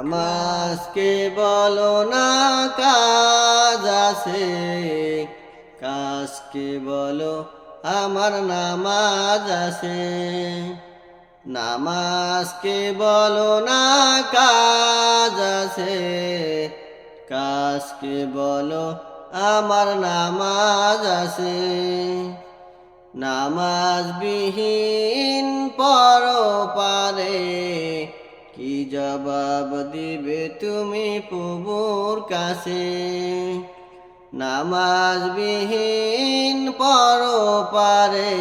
নামাজকে বলো না, কাজ আছে। কাজকে বলো, আমার নামাজ আছে। নামাজকে বলো না, কাজ আছে। কাজকে বলো, আমার নামাজ আছে। নামাজ বিহীন পর পারে জবাব দিবে তুমি প্রভুর কাছে। নামাজ বিহীন পর পারে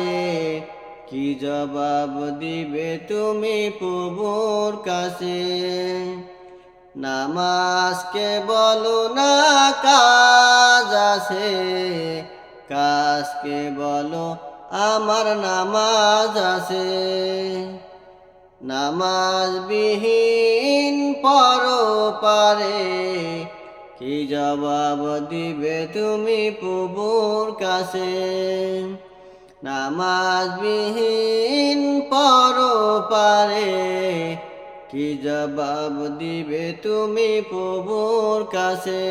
কি জবাব দিবে তুমি প্রভুর কাছে? নামাজকে বলো না কাজ আছে, কাজকে বলো আমার নামাজ আছে। নামাজ বিহীন পর পারে কি জবাব দিবে তুমি প্রভুর কাছে? নামাজ বিহীন পর পারে কি জবাব দিবে তুমি প্রভুর কাছে?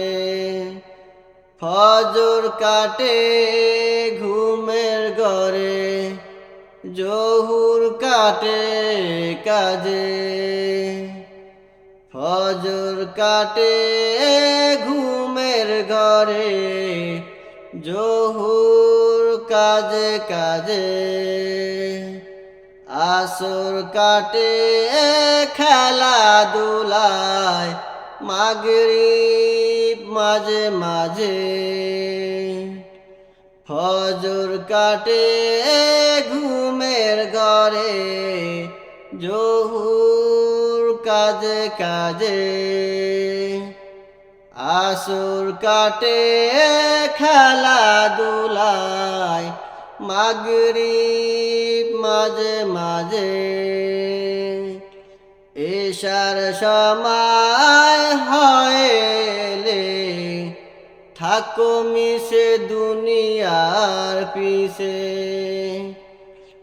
ফজর কাটে ঘুমের ঘরে জহুর কাটে কাজে, ফজর কাটে ঘুমের ঘরে, জহুর কাজে কাজে, আসর কাটে খেলাধুলায়, মাগরিব মাঝে মাঝে, ফজর কাটে ঘুমের ঘরে জহুর কাজে কাজে। আসুর কাটে খেলাধুলায়, মাগরিব মাঝে মাঝে। এশার সময় হয়েলে থাকো মিশে দুনিয়ার পিছে।